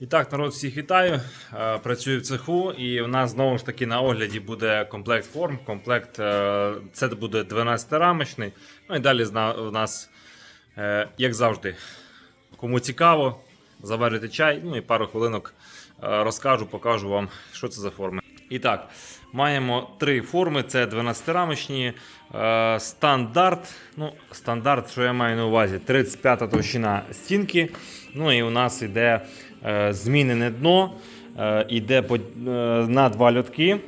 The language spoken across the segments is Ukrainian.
І так, народ, всіх вітаю. Е, Працюю в цеху, і в нас знову ж таки на огляді буде комплект форм. Комплект е, це буде 12-рамочний. Ну і далі в нас, е, як завжди, кому цікаво, заварити чай, ну і пару хвилинок розкажу, покажу вам, що це за форми. І так, маємо три форми: це 12-рамочні. Е, стандарт. Ну, стандарт, що я маю на увазі, 35-та товщина стінки. Ну і у нас йде е, змінене дно, е, йде по, е, на два льотки.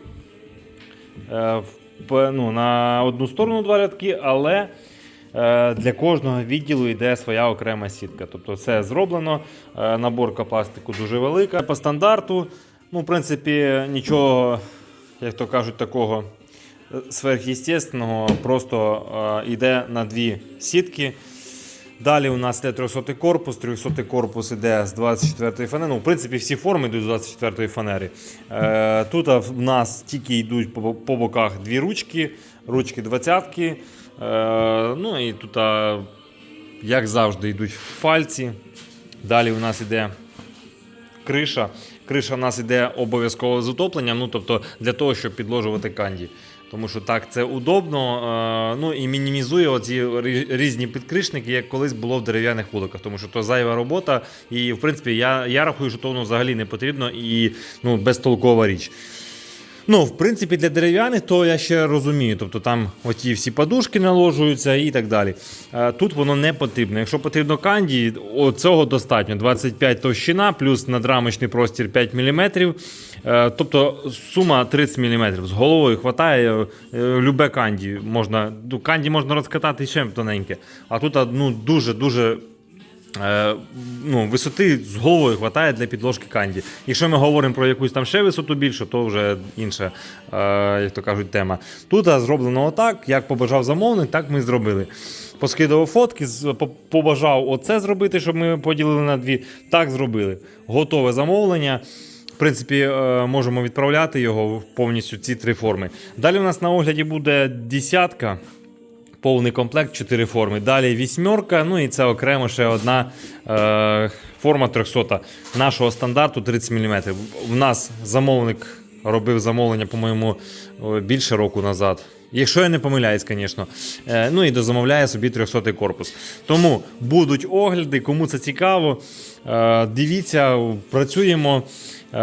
Е, ну, на одну сторону два рядки, але е, для кожного відділу йде своя окрема сітка. Тобто все зроблено. Е, Наборка пластику дуже велика. По стандарту, ну, в принципі, нічого, як то кажуть, такого е, сверхъестественного, просто е, йде на дві сітки. Далі у нас йде 300 корпус, 300 корпус іде з 24 фанери. Ну, в принципі, всі форми йдуть з 24 фанери. Е, тут в нас тільки йдуть по, по боках дві ручки, ручки 20 е, Ну і тут, як завжди, йдуть фальці. Далі у нас йде криша. Криша в нас йде обов'язково з утопленням, ну тобто для того, щоб підложувати канді. Тому що так це удобно, е, ну і мінімізує оці різні підкришники, як колись було в дерев'яних вуликах, тому що то зайва робота. І в принципі я, я рахую, що то воно взагалі не потрібно і ну, безтолкова річ. Ну, в принципі, для дерев'яних, то я ще розумію. Тобто там оті всі подушки наложуються і так далі. Е, Тут воно не потрібно. Якщо потрібно канді, цього достатньо. 25 товщина, плюс надрамочний простір 5 мм. Тобто сума 30 мм. З головою хватає е, любе канді. Можна, ну, канді можна розкатати ще тоненьке. А тут ну, дуже-дуже Е, ну, висоти з головою вистачає для підложки канді. Якщо ми говоримо про якусь там ще висоту більшу, то вже інша, е, як то кажуть, тема. Тут зроблено отак, як побажав замовник, так ми зробили. Поскидував фотки, побажав оце зробити, щоб ми поділили на дві. Так зробили. Готове замовлення. В принципі, е, можемо відправляти його повністю ці три форми. Далі у нас на огляді буде десятка повний комплект, 4 форми. Далі вісьмерка, ну і це окремо ще одна е, форма 300 нашого стандарту 30 мм. В нас замовник робив замовлення, по-моєму, більше року назад. Якщо я не помиляюсь, звісно. Е, ну і дозамовляє собі 300 корпус. Тому будуть огляди, кому це цікаво. Е, дивіться, працюємо. Е,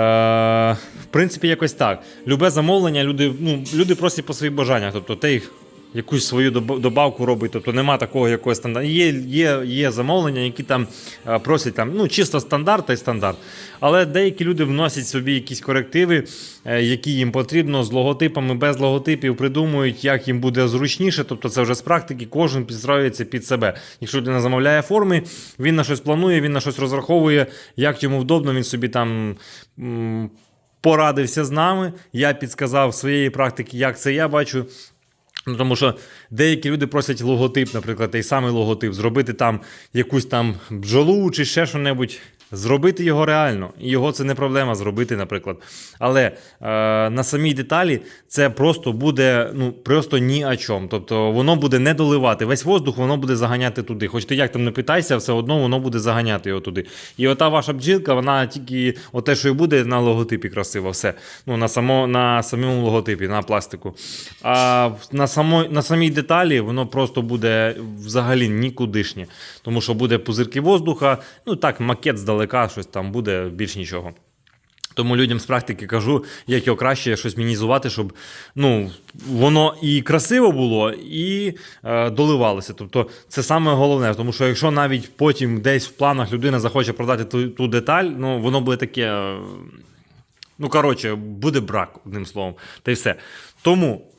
в принципі, якось так. Любе замовлення, люди, ну, люди просять по своїх бажаннях. Тобто, те їх якусь свою добавку робить. Тобто нема такого якогось стандарту. Є, є, є замовлення, які там е, просять там, ну, чисто стандарт та й стандарт. Але деякі люди вносять собі якісь корективи, е, які їм потрібно з логотипами, без логотипів, придумують, як їм буде зручніше. Тобто це вже з практики кожен підстроюється під себе. Якщо людина замовляє форми, він на щось планує, він на щось розраховує, як йому вдобно, він собі там. Порадився з нами, я підсказав своєї практики, як це я бачу. Ну, тому що деякі люди просять логотип, наприклад, той самий логотип, зробити там якусь там бджолу чи ще що-небудь. Зробити його реально. І його це не проблема зробити, наприклад. Але е, на самій деталі це просто буде ну, просто ні о чому. Тобто воно буде не доливати. Весь воздух воно буде заганяти туди. Хоч ти як там не питайся, все одно воно буде заганяти його туди. І ота ваша бджілка, вона тільки оте, що і буде на логотипі красиво, все. Ну, на, само, на самому логотипі, на пластику. А на, само, на самій деталі воно просто буде взагалі нікудишнє. Тому що буде пузирки воздуха, ну так, макет здалека, щось там буде, більш нічого. Тому людям з практики кажу, як його краще щось мінізувати, щоб ну, воно і красиво було, і е, доливалося. Тобто це саме головне, тому що якщо навіть потім десь в планах людина захоче продати ту, ту деталь, ну воно буде таке. е, Ну, коротше, буде брак, одним словом. Та й все. Тому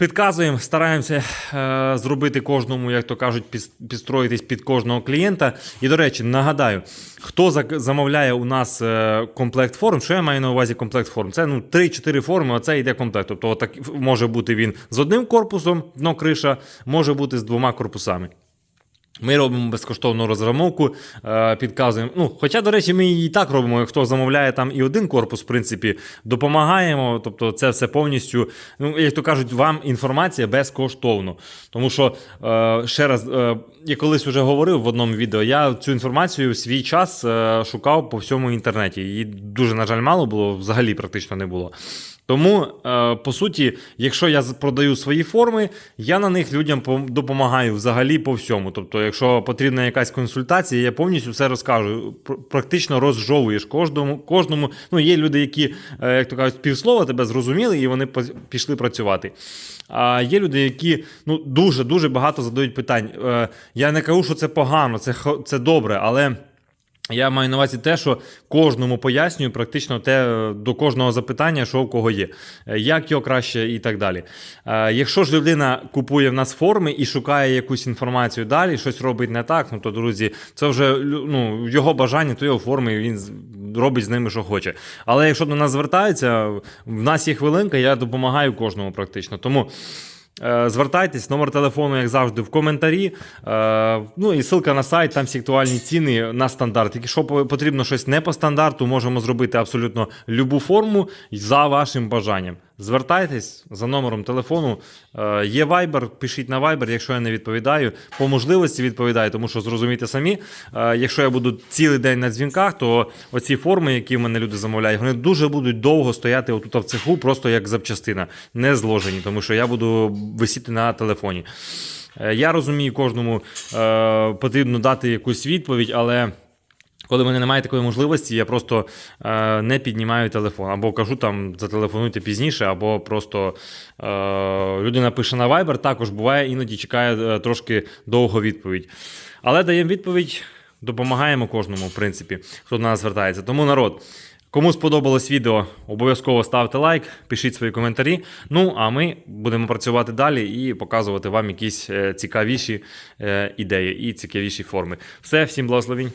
Підказуємо, стараємося е, зробити кожному, як то кажуть, піс- підстроїтись під кожного клієнта. І, до речі, нагадаю, хто зак- замовляє у нас е, комплект форм, що я маю на увазі комплект форм? Це ну, 3-4 форми, оце йде комплект. Тобто, так, може бути він з одним корпусом, дно криша, може бути з двома корпусами. Ми робимо безкоштовну розрамовку, е, підказуємо. Ну, хоча, до речі, ми її і так робимо. Хто замовляє там і один корпус, в принципі, допомагаємо. Тобто, це все повністю, ну, як то кажуть, вам інформація безкоштовно. Тому що, е, ще раз, е, я колись вже говорив в одному відео, я цю інформацію в свій час шукав по всьому інтернеті. Її дуже, на жаль, мало було, взагалі практично не було. Тому, по суті, якщо я продаю свої форми, я на них людям допомагаю взагалі по всьому. Тобто, якщо потрібна якась консультація, я повністю все розкажу. Практично розжовуєш кожному. кожному. Ну, є люди, які, е, як то кажуть, півслова тебе зрозуміли, і вони пішли працювати. А є люди, які ну, дуже дуже багато задають питань. Е, Я не кажу, що це погано, це, це добре, але. Я маю на увазі те, що кожному пояснюю практично те е, до кожного запитання, що у кого є, Е, як його краще і так далі. Е, Якщо ж людина купує в нас форми і шукає якусь інформацію далі, щось робить не так, ну то друзі, це вже ну, його бажання, то його форми, він робить з ними, що хоче. Але якщо до нас звертаються, в нас є хвилинка, я допомагаю кожному практично. Тому. Е, Звертайтесь, номер телефону, як завжди, в коментарі. Е, Ну і ссылка на сайт, там всі актуальні ціни на стандарт. Якщо потрібно щось не по стандарту, можемо зробити абсолютно любу форму за вашим бажанням. Звертайтесь за номером телефону. Е, Є Viber, пишіть на Viber, якщо я не відповідаю. По можливості відповідаю, тому що зрозумійте самі, е, якщо я буду цілий день на дзвінках, то оці форми, які в мене люди замовляють, вони дуже будуть довго стояти отут в цеху, просто як запчастина, не зложені, тому що я буду висіти на телефоні. Е, Я розумію, кожному потрібно дати якусь відповідь, але. Коли в мене немає такої можливості, я просто е, не піднімаю телефон. Або кажу там зателефонуйте пізніше, або просто е, людина пише на Viber, також буває, іноді чекає е, трошки довго відповідь. Але даємо відповідь, допомагаємо кожному, в принципі, хто до нас звертається. Тому народ. Кому сподобалось відео, обов'язково ставте лайк, пишіть свої коментарі. Ну а ми будемо працювати далі і показувати вам якісь е, цікавіші е, ідеї і цікавіші форми. Все, всім благословінь.